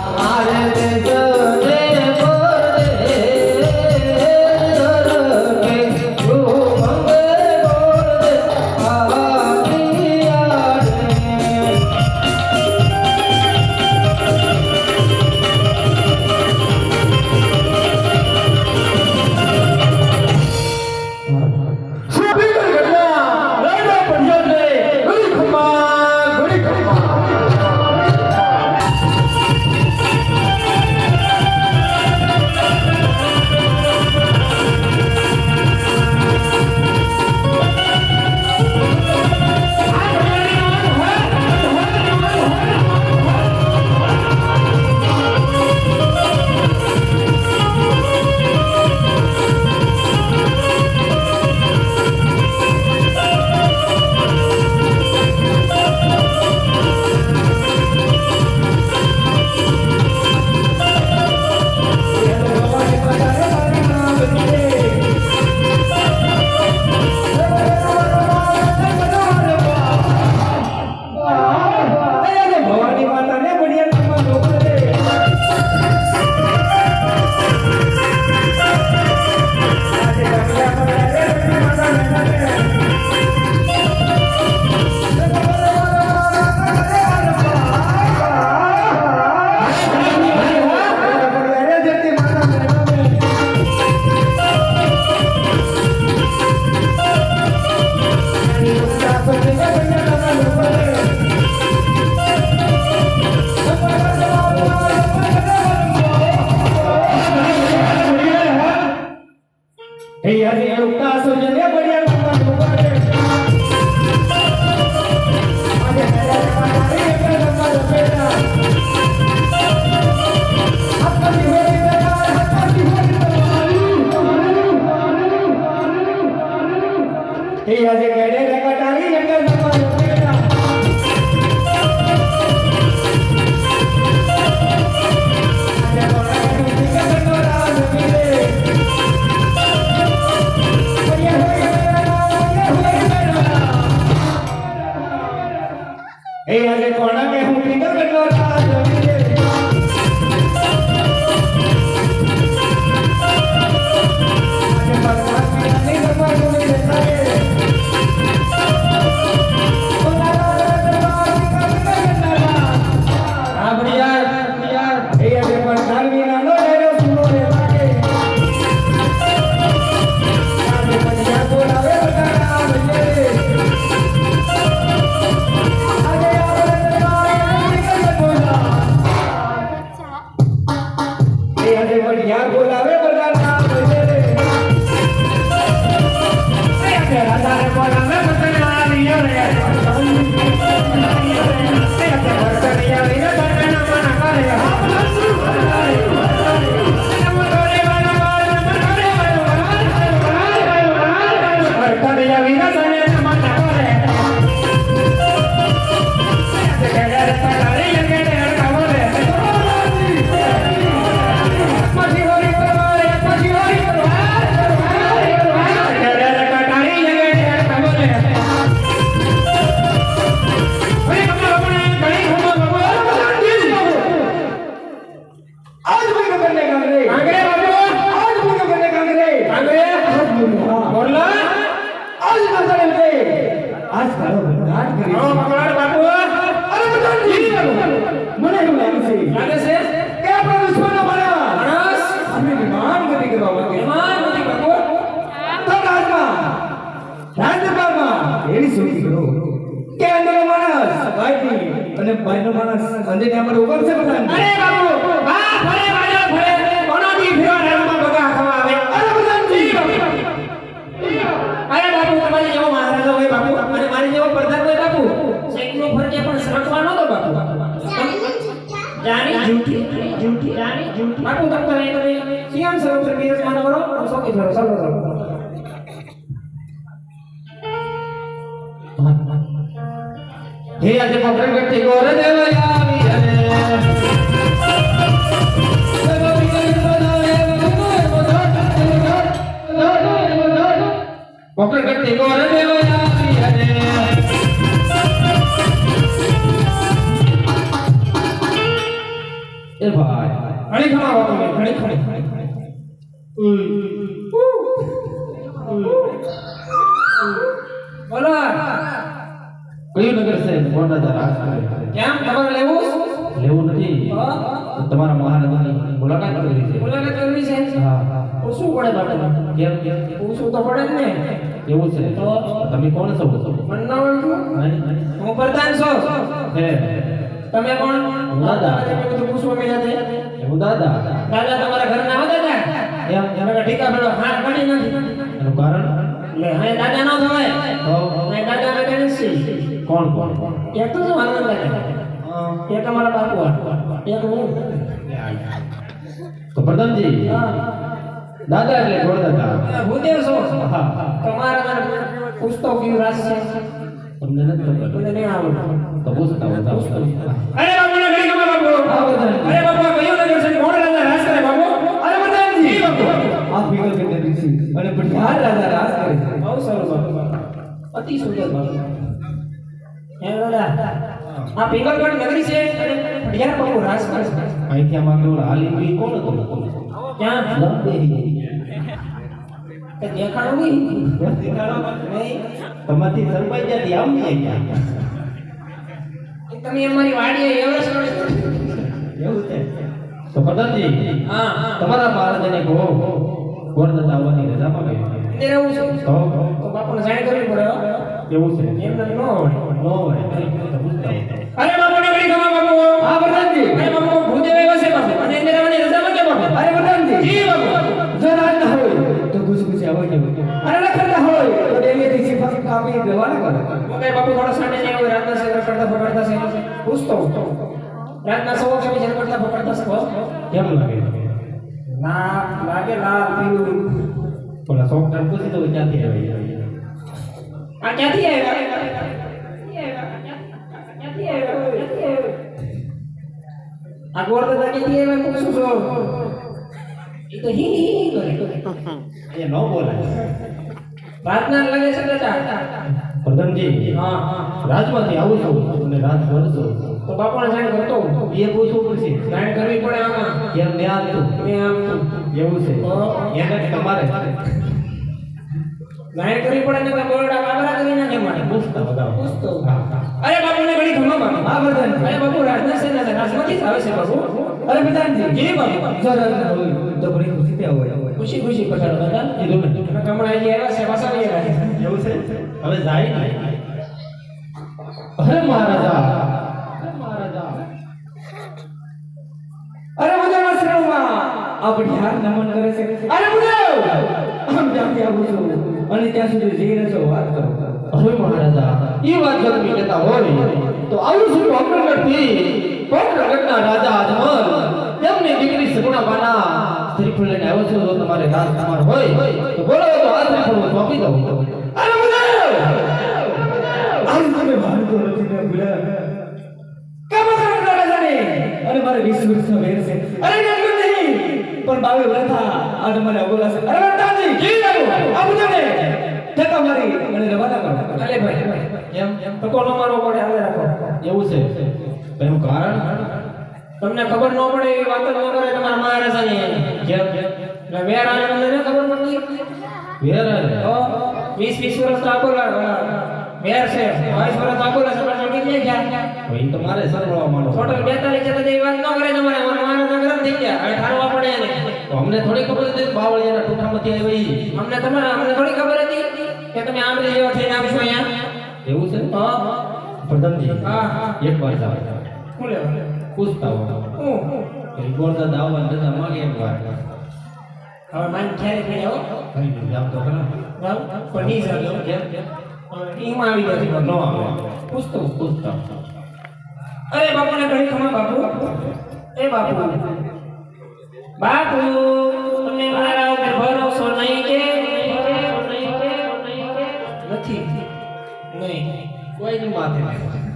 Oh. Hey, are you a doctor? એવું લાગે છે? કે આપણા મારા અમે વિમાન ગતિ કરવા માંગે તો રાજમાં રાજદરબારમાં એવી સૂચી કરો કે અંદરનો માણસ અને ભાઈનો માણસ અંજને અમારે ઉપર છે બધા. અરે બાપુ વાહ ફરે તમ તમે તમે સિયામ સરોવર બિરાજમાન કરો સોકી ફરો સર્વ સર્વ હે આજે પકડ ગટી ગોર દેવયા પકડ ગટી ગોર દેવયા એ ભાઈ ઘણી બાપુ ઘણી ખમા બોલો કયું નગર છે? રાજા કેમ? તમારે લેવું? લેવું નથી. તમારા મહારાજાની મુલાકાત કરવી છે. મુલાકાત કરવી છે? હા. શું પૂછવું પડે બાપુ? કેમ? કેમ પૂછવું તો પડે જ ને. એવું છે. તો? તમે કોણ છો? મને ના ઓળખું હું પ્રધાન છું. હે. તમે કોણ? દાદા. તમે બધું પૂછવા મેં છે હું દાદા. દાદા તમારા ઘરના આવો દાદા? એમ એમ. ઠીકા પેલો હાથ કાઢી નાખી એનું કારણ? લે હે દાદા નો થવાય. તો હવે દાદા બેટા છે કોણ કોણ? એ તો જવાનું લાગે એ તમારા બાપુ આ. એ હું. તો પ્રધાનજી. હા. દાદા એટલે ગોળ દાદા. ભૂદેવ છો. હા હા. તમારા કયું રાસ છે? તમને નથી ખબર. મને નહીં આવડે. તો પૂછતા બતાવો અરે બાપુ ને ઘડી ખબર બાપુ. અરે બાપુ કયું નગર છે? કોણ રાજા રાસ કરે બાપુ. અરે પ્રધાનજી બાપુ. આ ફિગર કે ઋષિ અને બિહાર રાજા રાજ કરે છે. બહુ સારું બાપુ. અતિ સુંદર બાપુ. હે દાદા આ પીગલગઢ નગરી છે અને પઢિયાર બાપુ રાસ કરે છે. અહીંથી આમાં કેવળ હાલી ગઈ કોણ હતો? ક્યાં? લંબે દેખાડો નહીં. નહીં. તમારથી સરપાઈ જતી આમ નહીં. તમે અમારી વાડીએ એવરેજ એવું છે? તો પ્રધાનજી હા તમારા મહારાજાને કહો ગોરદાદા આવવાની રજા માંગે તે રહેવું છે. તો? બાપુને જાણ કરવી પડે એવું છે? એમને ન હોય. નો હોય હોય. અરે બાપુને ઘડી ખબર બાપુ. હા પ્રધાનજી. અરે બાપુ ભૂદેવ આવ્યા છે બાપુ. અને એને રવાની રજા માંગે બાપુ. અરે પ્રધાનજી. જી બાપુ. જો ના હોય. તો ખુશ ખુશ આવો જવો અને લખતા હોય. તો ડેલીથી સિફાસ કાપી દેવાના કરો. હું કઈ બાપુ થોડા સાંડે નહીં હોય રાતના સેવા કરતા પકડતા છે પૂછતો રાતના સવો કે વિચાર કરતા પકડતા છે કેમ લાગે? ના લાગે લાલ પીળું. ઓલા સોફ્ટવેર પૂછી તો ક્યાંથી આવી? આ ક્યાંથી આવ્યા? આ ગોરદાદા ક્યાંથી આવ્યા? પૂછું છું? એ તો હી હી હી કરે. એ ન બોલાય. રાતના લાગે છે દાદા પ્રધાનજી હા હા રાજમાંથી આવું છું અને રાજ ભરશો તો બાપાને જાણ કરતો એ પૂછવું પડશે. જાણ કરવી પડે આમાં. કેમ મેં આમ તું મેં આમ તું. એવું છે. એને તમારે. જાણ કરવી પડે ને બોરડા કાબરા કરી નાખે મારે. પૂછતો બતાવો પૂછતો. અરે બાપુને ઘડી ખમા બાપુ હા પ્રધાનજી અરે બાપુ રાજના સેના છે. રાજમાંથી આવે છે બાપુ. અરે પ્રધાનજી જી બાપુ. જો તો ઘણી ખુશી ત્યાં હોય. ખુશી ખુશી પસાર દાદા કીધું ને હમણાં આવી આવ્યા છે પાછા નહીં આવ્યા એવું છે? હવે જાય ને અરે મહારાજા. અરે બધાના શ્રમમાં આ બિહાર નમન કરે છે? અરે બુદેવ આમ ત્યાંથી આવું છું. અને ત્યાં સુધી જઈ છો વાત કરો. અરે મહારાજા એ વાત જો તમે કહેતા હોય તો આવું છું અમરગઢથી કોટરગઢના રાજા અજમલ તેમની દીકરી સગુણાબાના શ્રીફળ લઈને આવ્યો છું જો તમારે રાજકુમાર હોય તો બોલો તો આ શ્રીફળ હું સોંપી દઉં અરે ને અને મારે વીસ વર્ષનો વેર છે અરે નહીં પણ બાવે વ્રથા આજ મને અગોલા છે અરે વરદાનજી કી બાબુ આ બુદેવને ઠેકા મારી મને રવાના કરો. અલે ભાઈ એમ તો કોનો મારવો પડે હાલે રાખો? એવું છે. એનું કારણ? તમને ખબર ન પડે એવી વાત ન કરે તમારા મહારાજાની જેમ એટલે વેર આને તમને ને ખબર પડતી? વેર તો વીસ વીસ વર્ષ તો આપોલા વેર છે બાવીસ વર્ષ તો આપોલા છે પણ કેટલી ગયા? એ તો મારે સરવળવા માંડો. ટોટલ બેતાલીસ છે તો એ વાત ન કરે તમારે મારા મહારાજા ગરમ થઈ ગયા. હવે ઠારવા પડે એને. તો અમને થોડી ખબર હતી બાવળિયાના ટૂંકામાંથી આવી. અમને તમારે અમને થોડી ખબર હતી કે તમે આમ જેવા થઈને આવશો અહીંયા. એવું છે? હા. પ્રધાનજી હા હા. એક વાર જાવ શું લેવા પૂછતા હો હું. કે ગોરદાદા આવવાની જતા માંગે એક વાર હવે માન ક્યારે હો કઈ નહીં જાવ તો ખરા. જાવ પણ નહીં જાવ કેમ કેમ આવી ગયો ન આવે. પૂછતો પૂછતા અરે બાપુને ઘડી ખમા બાપુ. એ બાપુ. બાપુ તમને મારા ઉપર ભરોસો નહીં કે? નથી. નહીં. કોઈની માથે નહીં.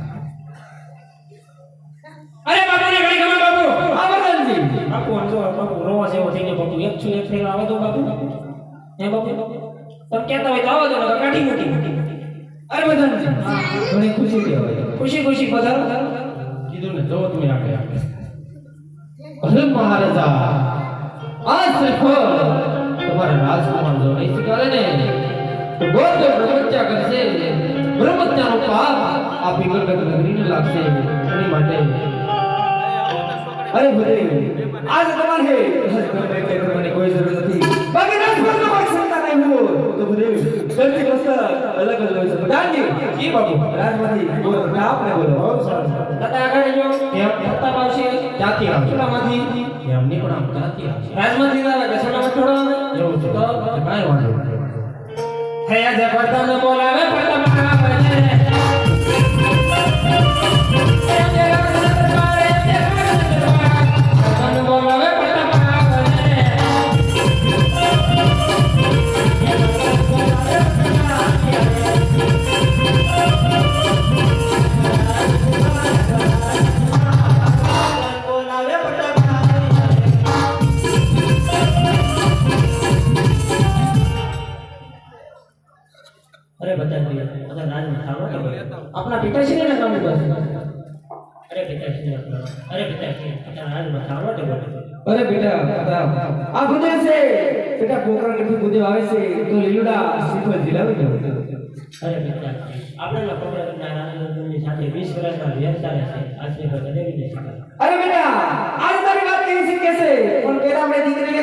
અરે બાપુને ઘણી ખમા બાપુ. આવરણજી બાપુ આમ જો બાપુ રોવા જેવો થઈ ગયો બાપુ. એક છું એક ફેર આવે તો બાપુ. હે બાપુ? તમે કહેતા હોય તો આવો દો કાઢી મૂકી અરે બધાને ઘણી ખુશી કહેવાય ખુશી ખુશી પધારો કીધું ને જો તમે આગળ આગળ અરે મહારાજા આ શ્રીફળ તમારા રાજકુમાર જો નહીં સ્વીકારે ને તો ગોત્ર બ્રહ્મત્યા કરશે. બ્રહ્મત્યાનો પાપ આ પિંગલગઢ નગરીને લાગશે. એની માટે અરે ભલે. આજ તમારે હે તમારે કઈ જરૂર નથી. બાકી રાજપૂતનો કોઈ સંતાન નહીં હોય. તો ભલે. ઘરથી વસ્ત્ર અલગ અલગ હોય છે. પ્રધાનજી જી બાબુ રાજમાંથી બોલો આપને બોલો. દાદા આગળ જો કેમ? પ્રતાપ આવશે. ક્યાંથી આવશે. એમની પણ આમ ક્યાંથી આવશે? રાજમાંથી આવે કે સોનામાં થોડો આવે? એવું છે તો? કાઈ વાંધો હે આજે પડતા બોલાવે પડતા મારા છે અરે બેટા અરે તો અરે બેટા આ ગુજે છે. બેટા કોકરા નથી ગુજે આવે છે. તો લીલુડા સિફલ દિલાવી દો અરે બેટા આપણે પકડના રાજની સાથે 20 વર્ષના વ્યવસાય છે. આશ્રય પર અરે બેટા આજ તારી વાત કેવી છે કે છે? પણ પેલા મેં દીકરીને